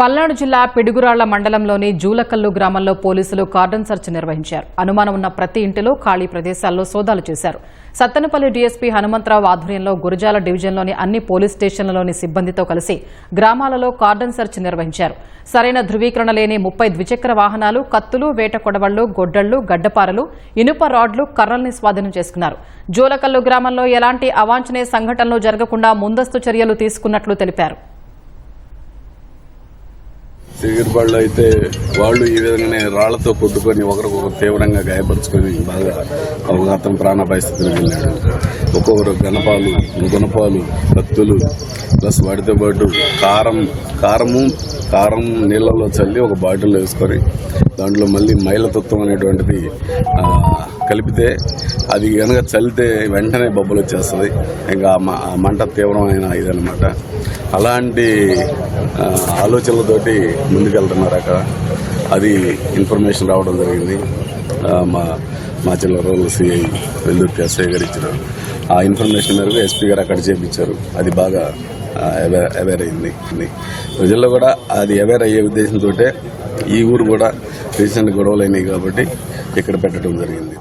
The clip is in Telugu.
పల్నాడు జిల్లా పిడుగురాళ్ళ మండలంలోని జూలకల్లు గ్రామంలో పోలీసులు కార్డన్ సెర్చ్ నిర్వహించారు. అనుమానం ఉన్న ప్రతి ఇంటిలో ఖాళీ ప్రదేశాల్లో సోదాలు చేశారు. సత్తెనపల్లి డీఎస్పీ హనుమంతరావు ఆధ్వర్యంలో గురజాల డివిజన్లోని అన్ని పోలీస్ స్టేషన్లలోని సిబ్బందితో కలిసి గ్రామాలలో కార్డన్ సెర్చ్ నిర్వహించారు. సరైన ధృవీకరణ లేని ముప్పై ద్విచక్ర వాహనాలు కత్తులు వేట కొడవళ్ళు గొడ్డళ్ళు గడ్డపారలు ఇనుప రాడ్లు కర్రల్ని స్వాధీనం చేసుకున్నారు. జూలకల్లు గ్రామంలో ఎలాంటి అవాంఛనీయ సంఘటనలు జరగకుండా ముందస్తు చర్యలు తీసుకున్నట్లు తెలిపారు. సిగిరిబాళ్ళు అయితే వాళ్ళు ఈ విధంగానే రాళ్ళతో కొట్టుకొని ఒకరికొకరు తీవ్రంగా గాయపరుచుకొని బాగా అవగాహన ప్రాణాపాయ స్థితికి వెళ్ళాడు ఒక్కొక్కరు గణపాలు గుణపాలు కత్తులు ప్లస్ వాటితో పాటు కారం కారము కారం నీళ్ళలో చల్లి ఒక బాటిల్లో వేసుకొని దాంట్లో మళ్ళీ మైలతత్వం అనేటువంటిది కలిపితే అది కనుక చల్లితే వెంటనే బొబ్బలు వచ్చేస్తుంది. ఇంకా మ- ఆ మంట తీవ్రమైన ఇదనమాట అలాంటి ఆలోచనలతోటి ముందుకెళ్తున్నారు అక్కడ. అది ఇన్ఫర్మేషన్ రావడం జరిగింది. మా మా జిల్లా రోజు సిఐ వెల్లుర్తి ఎస్ఐ గారు ఇచ్చారు. ఆ ఇన్ఫర్మేషన్ మేరకు ఎస్పీ గారు అక్కడ చేపించారు. అది బాగా అవేర్ అయింది. ప్రజల్లో కూడా అది అవేర్ అయ్యే ఉద్దేశంతో ఈ ఊరు కూడా రీసెంట్ గొడవలు అయినాయి కాబట్టి ఇక్కడ పెట్టడం జరిగింది.